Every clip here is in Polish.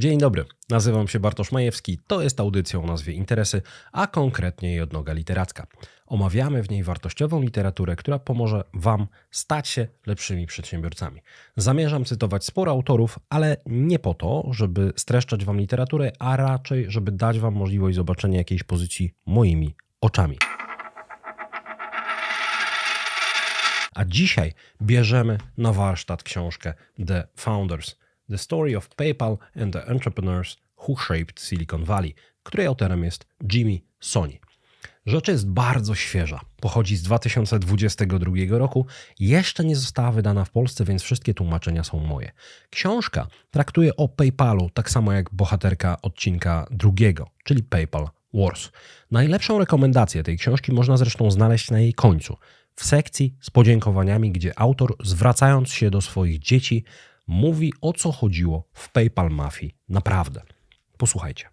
Dzień dobry, nazywam się Bartosz Majewski. To jest audycja o nazwie Interesy, a konkretnie jej odnoga literacka. Omawiamy w niej wartościową literaturę, która pomoże Wam stać się lepszymi przedsiębiorcami. Zamierzam cytować sporo autorów, ale nie po to, żeby streszczać Wam literaturę, a raczej, żeby dać Wam możliwość zobaczenia jakiejś pozycji moimi oczami. A dzisiaj bierzemy na warsztat książkę The Founders – The Story of PayPal and the Entrepreneurs Who Shaped Silicon Valley, której autorem jest Jimmy Sony. Rzecz jest bardzo świeża. Pochodzi z 2022 roku. Jeszcze nie została wydana w Polsce, więc wszystkie tłumaczenia są moje. Książka traktuje o PayPalu tak samo jak bohaterka odcinka drugiego, czyli PayPal Wars. Najlepszą rekomendację tej książki można zresztą znaleźć na jej końcu, w sekcji z podziękowaniami, gdzie autor, zwracając się do swoich dzieci, mówi o co chodziło w PayPal Mafii naprawdę. Posłuchajcie.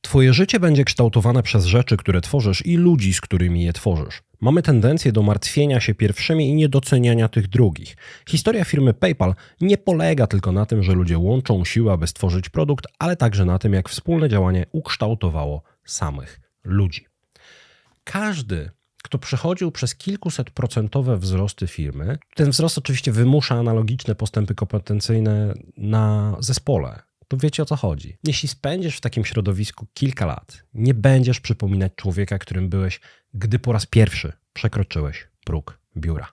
Twoje życie będzie kształtowane przez rzeczy, które tworzysz i ludzi, z którymi je tworzysz. Mamy tendencję do martwienia się pierwszymi i niedoceniania tych drugich. Historia firmy PayPal nie polega tylko na tym, że ludzie łączą siły, aby stworzyć produkt, ale także na tym, jak wspólne działanie ukształtowało samych ludzi. Każdy kto przechodził przez kilkuset procentowe wzrosty firmy, ten wzrost oczywiście wymusza analogiczne postępy kompetencyjne na zespole. To wiecie o co chodzi. Jeśli spędzisz w takim środowisku kilka lat, nie będziesz przypominać człowieka, którym byłeś, gdy po raz pierwszy przekroczyłeś próg biura.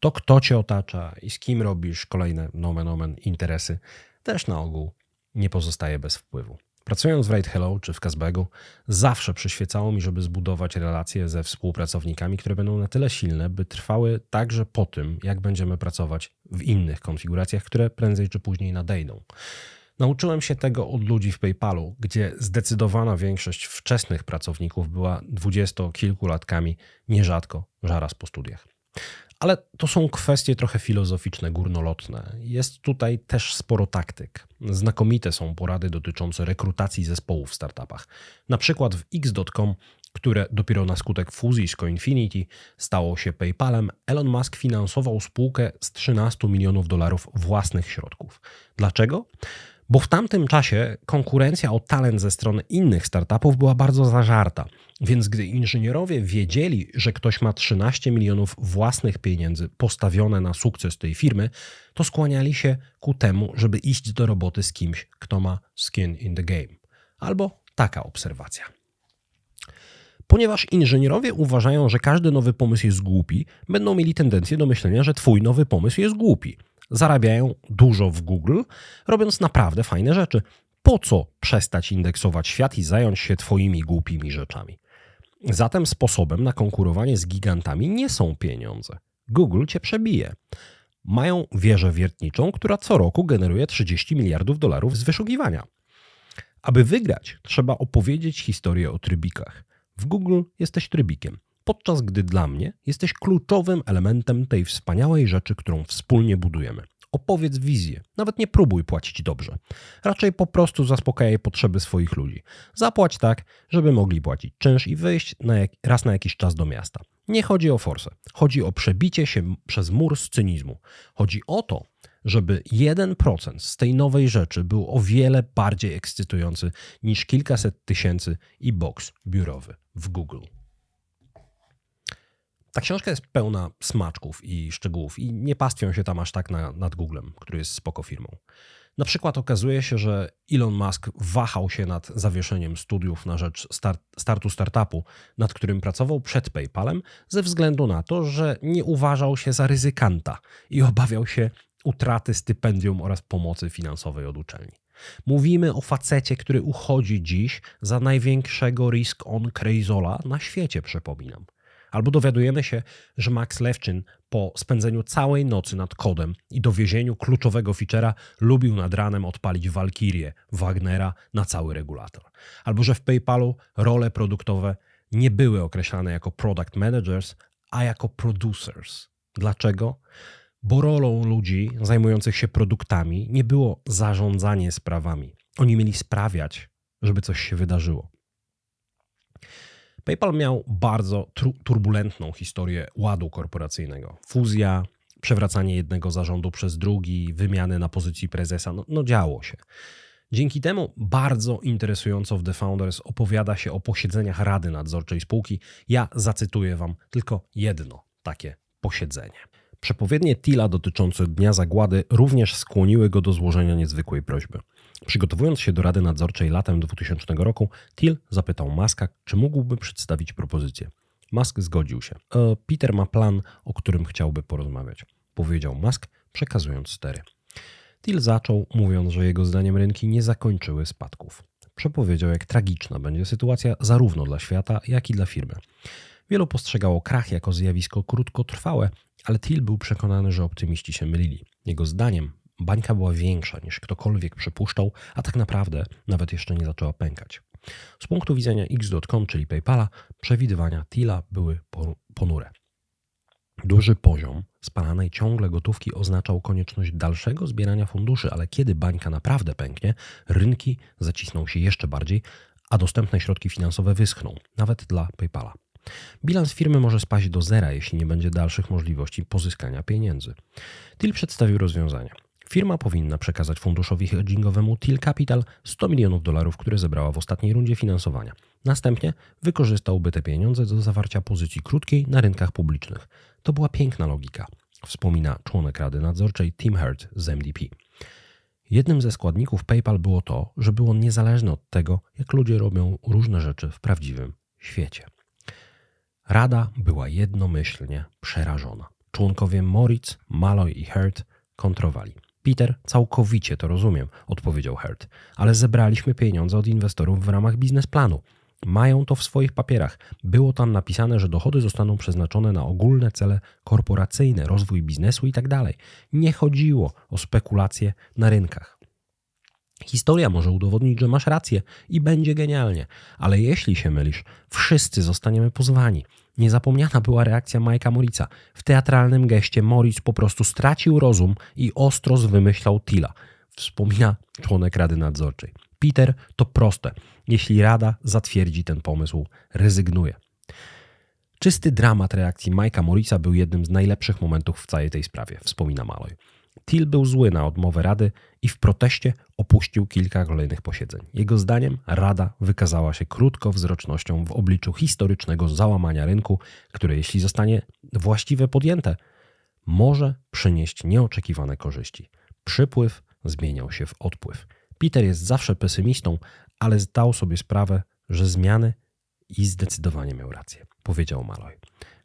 To, kto cię otacza i z kim robisz kolejne nomen omen interesy, też na ogół nie pozostaje bez wpływu. Pracując w Right Hello czy w Kazbegu, zawsze przyświecało mi, żeby zbudować relacje ze współpracownikami, które będą na tyle silne, by trwały także po tym, jak będziemy pracować w innych konfiguracjach, które prędzej czy później nadejdą. Nauczyłem się tego od ludzi w PayPalu, gdzie zdecydowana większość wczesnych pracowników była dwudziestokilkulatkami, nierzadko zaraz po studiach. Ale to są kwestie trochę filozoficzne, górnolotne. Jest tutaj też sporo taktyk. Znakomite są porady dotyczące rekrutacji zespołów w startupach. Na przykład w X.com, które dopiero na skutek fuzji z Coinfinity stało się PayPalem, Elon Musk finansował spółkę z 13 milionów dolarów własnych środków. Dlaczego? Bo w tamtym czasie konkurencja o talent ze strony innych startupów była bardzo zażarta. Więc gdy inżynierowie wiedzieli, że ktoś ma 13 milionów własnych pieniędzy postawione na sukces tej firmy, to skłaniali się ku temu, żeby iść do roboty z kimś, kto ma skin in the game. Albo taka obserwacja. Ponieważ inżynierowie uważają, że każdy nowy pomysł jest głupi, będą mieli tendencję do myślenia, że twój nowy pomysł jest głupi zarabiają dużo w Google, robiąc naprawdę fajne rzeczy. Po co przestać indeksować świat i zająć się Twoimi głupimi rzeczami? Zatem sposobem na konkurowanie z gigantami nie są pieniądze. Google cię przebije. Mają wieżę wiertniczą, która co roku generuje 30 miliardów dolarów z wyszukiwania. Aby wygrać, trzeba opowiedzieć historię o trybikach. W Google jesteś trybikiem podczas gdy dla mnie jesteś kluczowym elementem tej wspaniałej rzeczy, którą wspólnie budujemy. Opowiedz wizję, nawet nie próbuj płacić dobrze. Raczej po prostu zaspokajaj potrzeby swoich ludzi. Zapłać tak, żeby mogli płacić czynsz i wyjść na jak, raz na jakiś czas do miasta. Nie chodzi o forsę, chodzi o przebicie się przez mur z cynizmu. Chodzi o to, żeby 1% z tej nowej rzeczy był o wiele bardziej ekscytujący niż kilkaset tysięcy i box biurowy w Google. Ta książka jest pełna smaczków i szczegółów i nie pastwią się tam aż tak na, nad Googlem, który jest spoko firmą. Na przykład okazuje się, że Elon Musk wahał się nad zawieszeniem studiów na rzecz start, startu startupu, nad którym pracował przed PayPalem, ze względu na to, że nie uważał się za ryzykanta i obawiał się utraty stypendium oraz pomocy finansowej od uczelni. Mówimy o facecie, który uchodzi dziś za największego risk on crazola na świecie, przypominam. Albo dowiadujemy się, że Max Lewczyn po spędzeniu całej nocy nad kodem i dowiezieniu kluczowego feature'a lubił nad ranem odpalić Valkyrie Wagnera na cały regulator. Albo że w PayPalu role produktowe nie były określane jako product managers, a jako producers. Dlaczego? Bo rolą ludzi zajmujących się produktami nie było zarządzanie sprawami. Oni mieli sprawiać, żeby coś się wydarzyło. PayPal miał bardzo turbulentną historię ładu korporacyjnego. Fuzja, przewracanie jednego zarządu przez drugi, wymiany na pozycji prezesa. No, no działo się. Dzięki temu bardzo interesująco w The Founders opowiada się o posiedzeniach Rady Nadzorczej spółki. Ja zacytuję Wam tylko jedno takie posiedzenie. Przepowiednie Tila dotyczące Dnia Zagłady również skłoniły go do złożenia niezwykłej prośby. Przygotowując się do Rady Nadzorczej latem 2000 roku, Till zapytał Muska, czy mógłby przedstawić propozycję. Musk zgodził się. E, Peter ma plan, o którym chciałby porozmawiać, powiedział Musk, przekazując stery. Till zaczął, mówiąc, że jego zdaniem rynki nie zakończyły spadków. Przepowiedział, jak tragiczna będzie sytuacja zarówno dla świata, jak i dla firmy. Wielu postrzegało krach jako zjawisko krótkotrwałe, ale Till był przekonany, że optymiści się mylili. Jego zdaniem bańka była większa niż ktokolwiek przypuszczał, a tak naprawdę nawet jeszcze nie zaczęła pękać. Z punktu widzenia X.com, czyli PayPala, przewidywania Tilla były ponure. Duży poziom spalanej ciągle gotówki oznaczał konieczność dalszego zbierania funduszy, ale kiedy bańka naprawdę pęknie, rynki zacisną się jeszcze bardziej, a dostępne środki finansowe wyschną, nawet dla PayPala. Bilans firmy może spaść do zera, jeśli nie będzie dalszych możliwości pozyskania pieniędzy. Till przedstawił rozwiązania. Firma powinna przekazać funduszowi hedgingowemu Till Capital 100 milionów dolarów, które zebrała w ostatniej rundzie finansowania. Następnie wykorzystałby te pieniądze do zawarcia pozycji krótkiej na rynkach publicznych. To była piękna logika, wspomina członek Rady Nadzorczej Tim Hurt z MDP. Jednym ze składników PayPal było to, że był on niezależny od tego, jak ludzie robią różne rzeczy w prawdziwym świecie. Rada była jednomyślnie przerażona. Członkowie Moritz, Malloy i Hurt kontrowali. Peter, całkowicie to rozumiem, odpowiedział Hurt, ale zebraliśmy pieniądze od inwestorów w ramach biznesplanu. Mają to w swoich papierach. Było tam napisane, że dochody zostaną przeznaczone na ogólne cele korporacyjne, rozwój biznesu itd. Tak Nie chodziło o spekulacje na rynkach. Historia może udowodnić, że masz rację i będzie genialnie, ale jeśli się mylisz, wszyscy zostaniemy pozwani. Niezapomniana była reakcja Majka Morica. W teatralnym geście Moritz po prostu stracił rozum i ostro wymyślał Tila. Wspomina członek Rady Nadzorczej. Peter, to proste. Jeśli Rada zatwierdzi ten pomysł, rezygnuje. Czysty dramat reakcji Majka Morica był jednym z najlepszych momentów w całej tej sprawie, wspomina Malloy. Till był zły na odmowę Rady i w proteście opuścił kilka kolejnych posiedzeń. Jego zdaniem Rada wykazała się krótkowzrocznością w obliczu historycznego załamania rynku, które jeśli zostanie właściwie podjęte, może przynieść nieoczekiwane korzyści. Przypływ zmieniał się w odpływ. Peter jest zawsze pesymistą, ale zdał sobie sprawę, że zmiany i zdecydowanie miał rację, powiedział Malloy.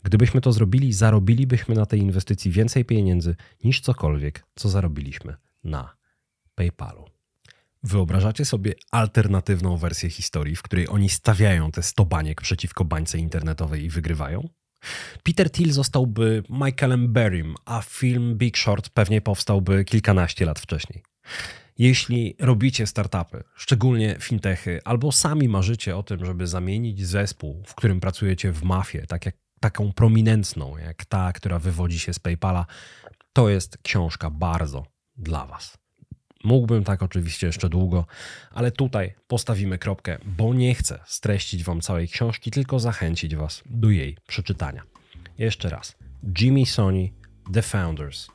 Gdybyśmy to zrobili, zarobilibyśmy na tej inwestycji więcej pieniędzy niż cokolwiek, co zarobiliśmy na PayPalu. Wyobrażacie sobie alternatywną wersję historii, w której oni stawiają te 100 baniek przeciwko bańce internetowej i wygrywają? Peter Thiel zostałby Michaelem Berrym, a film Big Short pewnie powstałby kilkanaście lat wcześniej. Jeśli robicie startupy, szczególnie fintechy, albo sami marzycie o tym, żeby zamienić zespół, w którym pracujecie w mafię, tak jak taką prominentną, jak ta, która wywodzi się z PayPala, to jest książka bardzo dla Was. Mógłbym tak oczywiście jeszcze długo, ale tutaj postawimy kropkę, bo nie chcę streścić Wam całej książki, tylko zachęcić Was do jej przeczytania. Jeszcze raz. Jimmy Sony, The Founders.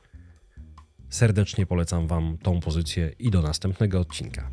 Serdecznie polecam Wam tą pozycję i do następnego odcinka.